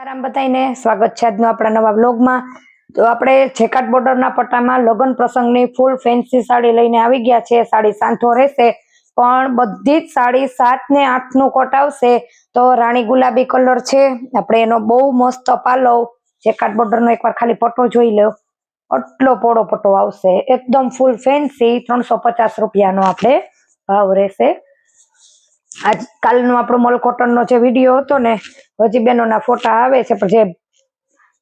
સીતારામ બતાવીને સ્વાગત છે આજનો આપણા નવા બ્લોગમાં તો આપણે જેકાટ બોર્ડરના પટ્ટામાં લગ્ન પ્રસંગની ફૂલ ફેન્સી સાડી લઈને આવી ગયા છે. સાડી સાંથો રહેશે, પણ બધી જ સાડી સાત ને આઠનું કોટ આવશે. તો રાણી ગુલાબી કલર છે. આપણે એનો બહુ મસ્ત પાલો જેકાટ બોર્ડરનો એકવાર ખાલી પટ્ટો જોઈ લો. આટલો પોળો પટ્ટો આવશે. એકદમ ફૂલ ફેન્સી ત્રણસો પચાસ રૂપિયાનો આપણે ભાવ રહેશે. આજ કાલનો આપણો મલકોટનનો જે વીડિયો હતો ને, હજી બેનોના ફોટા આવે છે, પણ જે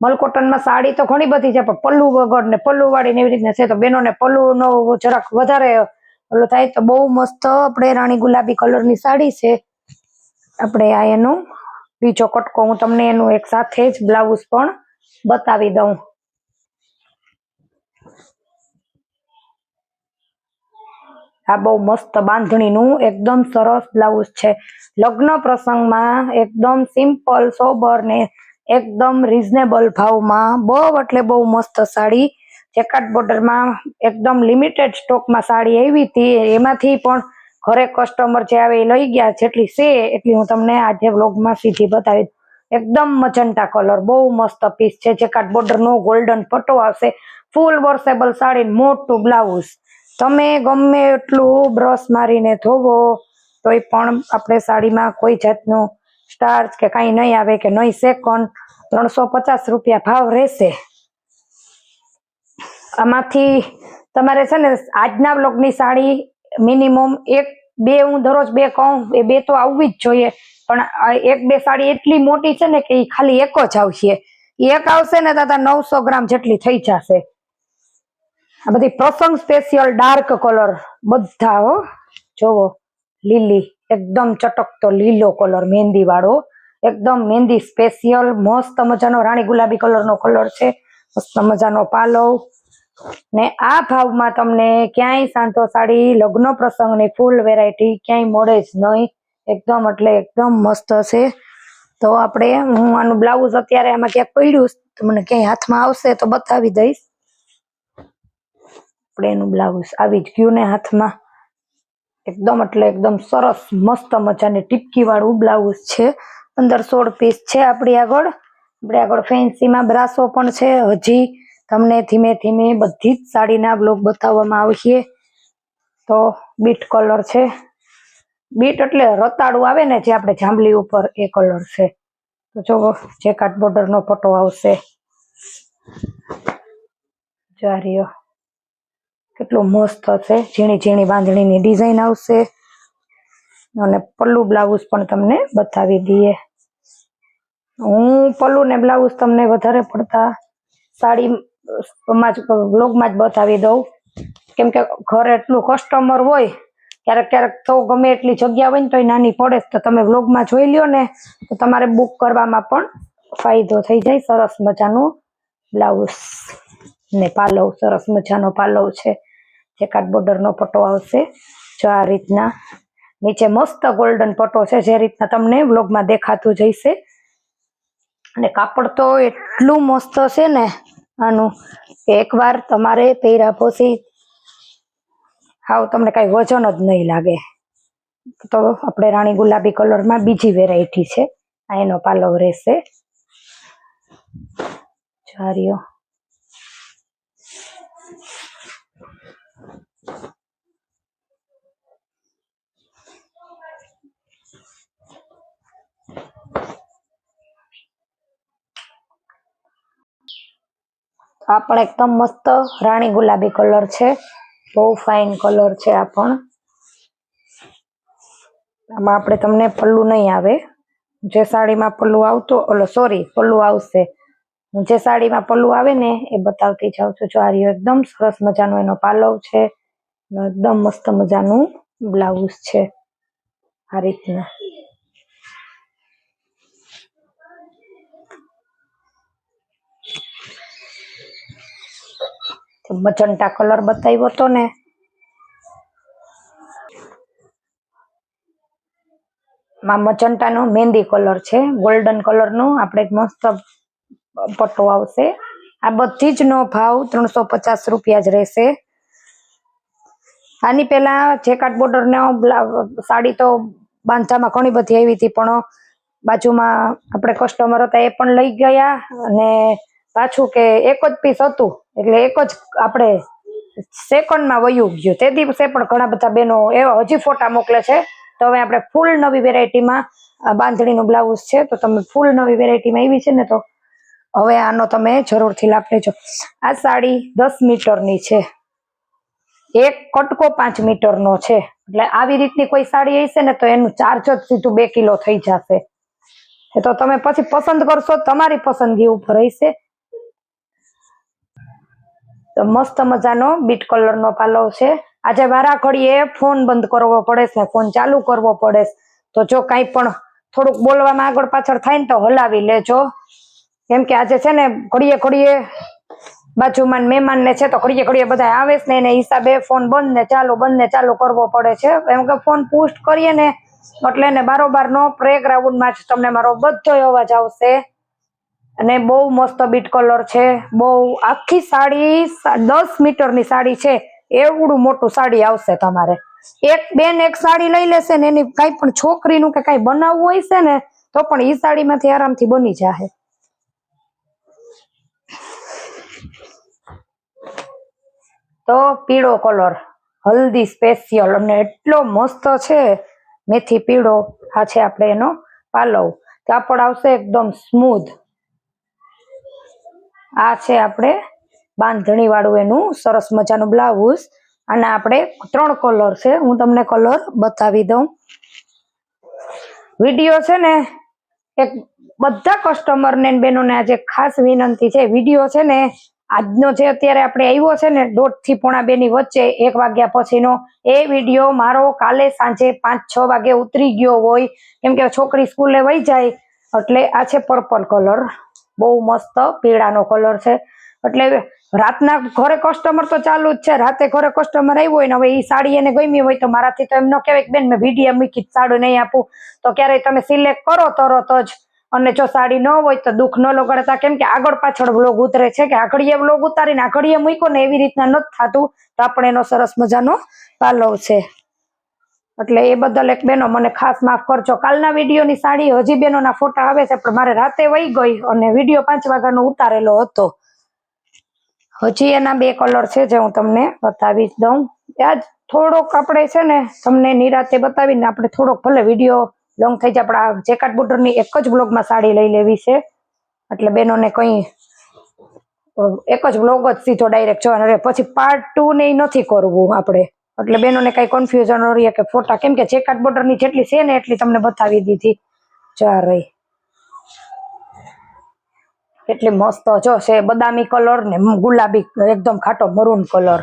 મલકોટનમાં સાડી તો ઘણી બધી છે, પણ પલ્લુ વગર ને પલ્લુ વાળી ને એવી રીતના છે, તો બેનોને પલ્લુનો જરાક વધારે ઓલું થાય તો બહુ મસ્ત આપણે રાણી ગુલાબી કલરની સાડી છે. આપણે આ એનું, બીજો કટકો હું તમને એનું એક સાથે જ બ્લાઉઝ પણ બતાવી દઉં. આ બહુ મસ્ત બાંધણીનું એકદમ સરસ બ્લાઉઝ છે. લગ્ન પ્રસંગમાં એકદમ સિમ્પલ, સોબર ને એકદમ રિઝનેબલ ભાવમાં, બહુ એટલે બહુ મસ્ત સાડી. જેકાટ બોર્ડરમાં એકદમ લિમિટેડ સ્ટોકમાં સાડી આવી હતી. એમાંથી પણ ઘરે કસ્ટમર જે આવે એ લઈ ગયા. જેટલી છે એટલી હું તમને આજે વ્લોગમાં સીધી બતાવી એકદમ મજંટા કલર બહુ મસ્ત પીસ છે. જેકાટ બોર્ડરનો ગોલ્ડન પટ્ટો આવશે. ફૂલ વોર્સેબલ સાડી મોટું બ્લાઉઝ. તમે ગમે એટલું બ્રશ મારીને ધોવો, તોય પણ આપણે સાડીમાં કોઈ જાતનું સ્ટાર્ચ કે કાંઈ નહીં આવે કે નહીં સેકન્ડ ત્રણસો પચાસ રૂપિયા ભાવ રહેશે. આમાંથી તમારે છે ને આજના બ્લોગની સાડી મિનિમમ એક, બે હું દરરોજ બે કહું, એ બે તો આવવી જ જોઈએ. પણ એક, બે સાડી એટલી મોટી છે ને કે એ ખાલી એક જ આવશે. એક આવશે ને દાદા નવસો ગ્રામ જેટલી થઈ જશે. આ બધી પ્રસંગ સ્પેશિયલ ડાર્ક કલર બધા હો. જોવો, લીલી, એકદમ ચટકતો લીલો કલર મહેંદી વાળો. એકદમ મહેંદી સ્પેશિયલ મસ્ત મજાનો રાણી ગુલાબી કલરનો કલર છે. મસ્ત મજાનો પાલવ. ને આ ભાવમાં તમને ક્યાંય સાંતો સાડી, લગ્ન પ્રસંગની ફૂલ વેરાયટી ક્યાંય મળે જ નહીં. એકદમ એટલે એકદમ મસ્ત છે. તો આપણે હું આનું બ્લાઉઝ અત્યારે આમાં ક્યાંક પડ્યું તમને મને ક્યાંય હાથમાં આવશે તો બતાવી દઈશ. એનું બ્લાઉઝ આવી જ ગયું ને હાથમાં. એકદમ એટલે એકદમ સરસ, મસ્ત મજાની ટીપકી વાળું બ્લાઉઝ છે. અંદર સોળ પીસ છે આપણી આગળ. આપણે આગળ ફેન્સીમાં બ્રાસો પણ છે. હજી તમને ધીમે ધીમે બધી જ સાડીના બ્લોક બતાવવામાં આવશે તો બીટ કલર છે. બીટ એટલે રતાળું આવે ને જે આપણે જાંબલી ઉપર એ કલર છે. તો જો જે કાટ બોર્ડરનો ફોટો આવશે. જારીઓ કેટલું મસ્ત છે ઝીણી ઝીણી બાંધણીની ડિઝાઇન આવશે. અને પલ્લુ બ્લાઉઝ પણ તમને બતાવી દઈએ. હું પલ્લુ ને બ્લાઉઝ તમને વધારે પડતા સાડી માં જ બ્લોગમાં જ બતાવી દઉં. કેમ કે ઘરે એટલું કસ્ટમર હોય, ક્યારેક ક્યારેક તો ગમે એટલી જગ્યા હોય ને તોય નાની પડે તો તમે વ્લોગમાં જોઈ લ્યો ને, તો તમારે બુક કરવામાં પણ ફાયદો થઈ જાય સરસ મજાનું બ્લાઉઝ ને પાલવ. સરસ મજાનો પાલવ છે. જેકાટ બોર્ડરનો પટ્ટો આવશે. જો આ રીતના નીચે મસ્ત ગોલ્ડન પટ્ટો છે, જે રીતના તમને વ્લોગમાં દેખાતું જઈશે અને કાપડ તો એટલું મસ્ત છે ને, આનું, કે એકવાર તમારે પહેરા પોસી હાવ તમને કાંઈ વજન જ નહીં લાગે. તો આપણે રાણી ગુલાબી કલરમાં બીજી વેરાયટી છે. આ એનો પાલવ રહેશે. જારીઓ આ પણ એકદમ મસ્ત રાણી ગુલાબી કલર છે. બહુ ફાઇન કલર છે આ પણ. આમાં આપણે તમને પલ્લુ નહીં આવે. જે સાડીમાં પલ્લુ આવતો, ઓલો સોરી પલ્લુ આવશે. જે સાડીમાં પલ્લુ આવે ને, એ બતાવતી જાઉં છું. જો આ એકદમ સરસ મજાનો એનો પાલવ છે. એકદમ મસ્ત મજાનું બ્લાઉઝ છે. આ રીતના. મજંટા કલર બતાવ્યો હતો ને. માં મજંટાનો મહેંદી કલર છે, ગોલ્ડન કલરનો. આપણે એક મસ્ત પટ્ટો આવશે. આ બધી જ નો ભાવ ત્રણસો પચાસ રૂપિયા જ રહેશે. આની પહેલા જેકાટ બોર્ડર સાડી તો બાંધામાં ઘણી બધી આવી હતી, પણ બાજુમાં આપણે કસ્ટમર હતા એ પણ લઈ ગયા અને પાછું કે એક જ પીસ હતું, એટલે એક જ આપણે સેકન્ડમાં વયું ગયું. તે દિવસે પણ ઘણા બધા બેનો એવા હજી ફોટા મોકલે છે. તો હવે આપણે ફૂલ નવી વેરાયટીમાં બાંધણીનું બ્લાઉઝ છે, તો તમે ફૂલ નવી વેરાયટીમાં આવી છે ને તો હવે આનો તમે જરૂરથી લાભ લેજો. આ સાડી દસ મીટરની છે. એક કટકો પાંચ મીટરનો છે. એટલે આવી રીતની કોઈ સાડી હશે ને તો એનું ચાર્જ જ સીધું બે કિલો થઈ જશે. તો તમે પછી પસંદ કરશો તમારી પસંદગી ઉપર હશે. મસ્ત મજાનો બીટ કલર નો પાલવ છે. આજે વારા ઘડીએ ફોન બંધ કરવો પડે છે, ફોન ચાલુ કરવો પડે. તો જો કાંઈ પણ થોડુંક બોલવામાં આગળ પાછળ થાય ને તો હલાવી લેજો. કેમ કે આજે છે ને ઘડીએ ઘડીએ બાજુમાં મહેમાન ને છે તો ઘડીએ ઘડીએ બધા આવે છે ને એને હિસાબે ફોન બંધ ને ચાલુ, બંધ ને ચાલુ કરવો પડે છે. એમ કે ફોન પુષ્ટ કરીએ ને એટલે નો પ્લેગ્રાઉન્ડમાં જ તમને મારો બધો અવાજ આવશે. અને બહુ મસ્ત બીટ કલર છે. બહુ આખી સાડી દસ મીટરની સાડી છે. એવડું મોટું સાડી આવશે તમારે. એક બેન એક સાડી લઈ લેશે ને એની કઈ પણ છોકરીનું કે કઈ બનાવવું હોય છે ને, તો પણ ઈ સાડીમાંથી આરામથી બની જાય તો પીળો કલર, હલ્દી સ્પેશિયલ અને એટલો મસ્ત છે. મેથી પીળો, આ છે આપણે એનો પાલવ. કાપડ આવશે એકદમ સ્મૂધ. આ છે આપણે બાંધણી વાળું એનું સરસ મજાનું બ્લાઉઝ. અને આપણે ત્રણ કલર છે, હું તમને કલર બતાવી દઉં. વીડિયો છે ને, એક બધા કસ્ટમર ને બેનોને આજે ખાસ વિનંતી છે. વીડિયો છે ને, આજનો જે અત્યારે આપણે આવ્યો છે ને, દોઢથી પોણા બે ની વચ્ચે એક વાગ્યા પછીનો, એ વીડિયો મારો કાલે સાંજે પાંચ છ વાગે ઉતરી ગયો હોય. કેમ કે છોકરી સ્કૂલે વહી જાય, એટલે આ છે પર્પલ કલર. બહુ મસ્ત, પીળાનો કલર છે. એટલે રાતના ઘરે કસ્ટમર તો ચાલુ જ છે. રાતે ઘરે કસ્ટમર આવ્યો હોય ને, હવે એ સાડી એને ગમી હોય તો મારાથી તો એમ ન કહેવાય બેન, મેં વીડિયો મૂકી સાડું નહીં આપું. તો ક્યારેય તમે સિલેક્ટ કરો તરત જ. અને જો સાડી ન હોય તો દુઃખ ન લગાડતા. કેમ કે આગળ પાછળ બ્લોગ ઉતરે છે કે આગળીએ બ્લોગ ઉતારીને આગળીએ મૂકો ને, એવી રીતના નથી થતું. તો આપણે એનો સરસ મજાનો પાલવ છે. એટલે એ બદલ એક બેનો મને ખાસ માફ કરજો. કાલના વિડીયોની સાડી હજી બેનોના ફોટા આવે છે, પણ મારે રાતે વહી ગઈ અને વીડિયો પાંચ વાગ્યાનો ઉતારેલો હતો. હજી એના બે કલર છે જે હું તમને બતાવી દઉં. આજ થોડોક આપણે છે ને તમને નિરાતે બતાવીને આપણે થોડોક ભલે વીડિયો લોંગ થઈ જાય આપણે આ જેકાટ બોર્ડરની એક જ બ્લોગમાં સાડી લઈ લેવી છે. એટલે બેનોને કંઈ એક જ બ્લોગ જ સીધો ડાયરેક્ટ જોવાનો. પછી પાર્ટ ટુ ને નથી કરવું આપણે. એટલે બેનોને કઈ કન્ફ્યુઝન રહે કે ફોટા કેમ કે જેકાટ બોર્ડરની જેટલી છે ને એટલી તમને બતાવી દીધી. ચાર. રહી કેટલી મસ્ત જો છે, બદામી કલર ને ગુલાબી, એકદમ ખાટો મરૂન કલર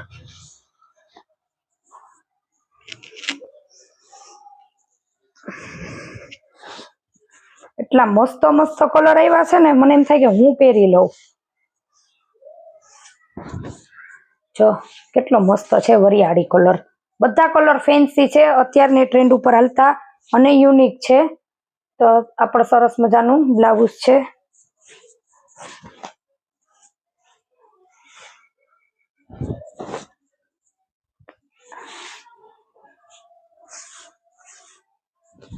એટલા મસ્ત મસ્ત કલર આવ્યા છે ને, મને એમ થાય કે હું પહેરી લઉં. જો, કેટલો મસ્ત છે વરિયાળી કલર. બધા કલર ફેન્સી છે, અત્યારની ટ્રેન્ડ ઉપર હાલતા અને યુનિક છે. તો આપણે સરસ મજાનું બ્લાઉઝ છે.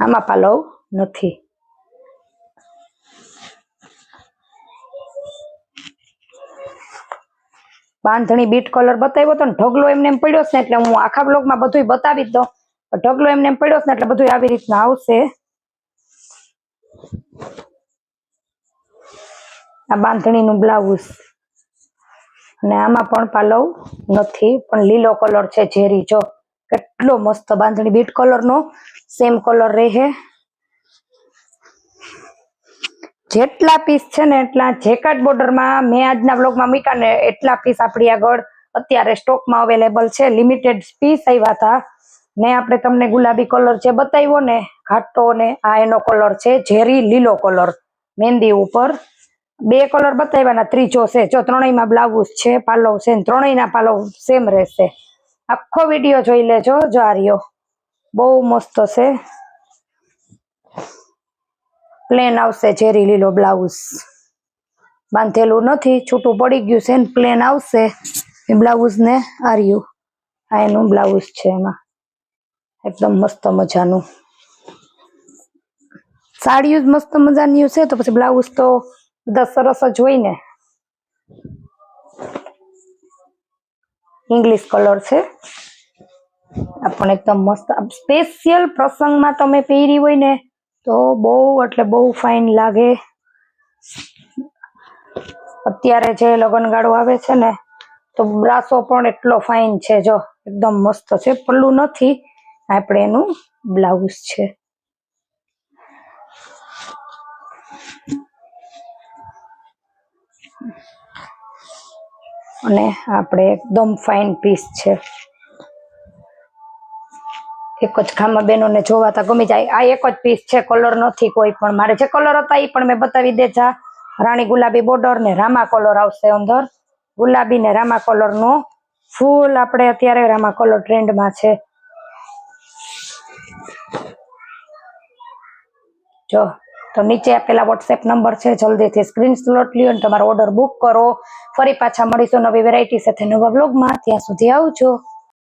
આમાં પાલવ નથી. બાંધણી બીટ કલર બતાવ્યો હતો ને, ઢગલો એમને એમ પડ્યો છે, એટલે હું આખા બ્લોગમાં બધું બતાવી દઉં. ઢગલો એમને એમ પડ્યો છે એટલે બધું આવી રીતના આવશે. આ બાંધણીનું બ્લાઉઝ અને આમાં પણ પાલવ નથી, પણ લીલો કલર છે ઝેરી. જો કેટલો મસ્ત બાંધણી બીટ કલર નો સેમ કલર રહે. જેટલા પીસ છે ને એટલા જેકાટ બોર્ડરમાં મેં આજના બ્લોગમાં મૂક્યા ને એટલા પીસ આપણી આગળ અત્યારે સ્ટોકમાં અવેલેબલ છે. લિમિટેડ પીસ આવ્યા હતા ને આપણે તમને ગુલાબી કલર જે બતાવ્યો ને, ઘાટો ને, આ એનો કલર છે, ઝેરી લીલો કલર મહેંદી ઉપર. બે કલર બતાવ્યાના, ત્રીજો છે. જો ત્રણેયમાં બ્લાઉઝ છે, પાલવ છે ત્રણેયના પાલવ સેમ રહેશે. આખો વીડિયો જોઈ લેજો, જો આ બહુ મસ્ત છે. પ્લેન આવશે ઝેરી લીલો બ્લાઉઝ. બાંધેલું નથી, છૂટું પડી ગયું છે ને પ્લેન આવશે. એ બ્લાઉઝ ને આર્યું. આ એનું બ્લાઉઝ છે એમાં. એકદમ મસ્ત મજાનું. સાડીઓ જ મસ્ત મજાની છે, તો પછી બ્લાઉઝ તો બધા સરસ જ હોય ને. ઇંગ્લિશ કલર છે. આ પણ એકદમ મસ્ત. સ્પેશિયલ પ્રસંગમાં તમે પહેરી હોય ને તો બહુ, એટલે બહુ ફાઇન લાગે. અત્યારે જે લગ્નગાળો આવે છે ને, તો બ્રાસો પણ એટલો ફાઇન છે જો, એકદમ મસ્ત છે. પલ્લું નથી, આપણે એનું બ્લાઉઝ છે. અને આપણે એકદમ ફાઇન પીસ છે. એક જ ખામાં બેનોને જોવાતા ગમી જાય. આ એક જ પીસ છે કલર નથી કોઈ પણ. મારે જે કલર હતા એ પણ મેં બતાવી દે છે રાણી ગુલાબી બોર્ડર ને રામા કલર આવશે અંદર. ગુલાબી ને રામા કલર નો ફૂલ આપણે અત્યારે રામા કલર ટ્રેન્ડમાં છે. જો, તો નીચે આપેલા વોટ્સએપ નંબર છે, જલ્દીથી સ્ક્રીનશોટ લ્યો અને તમારો ઓર્ડર બુક કરો. ફરી પાછા મળીશું નવી વેરાયટી સાથે નવા બ્લોગમાં ત્યાં સુધી આવજો.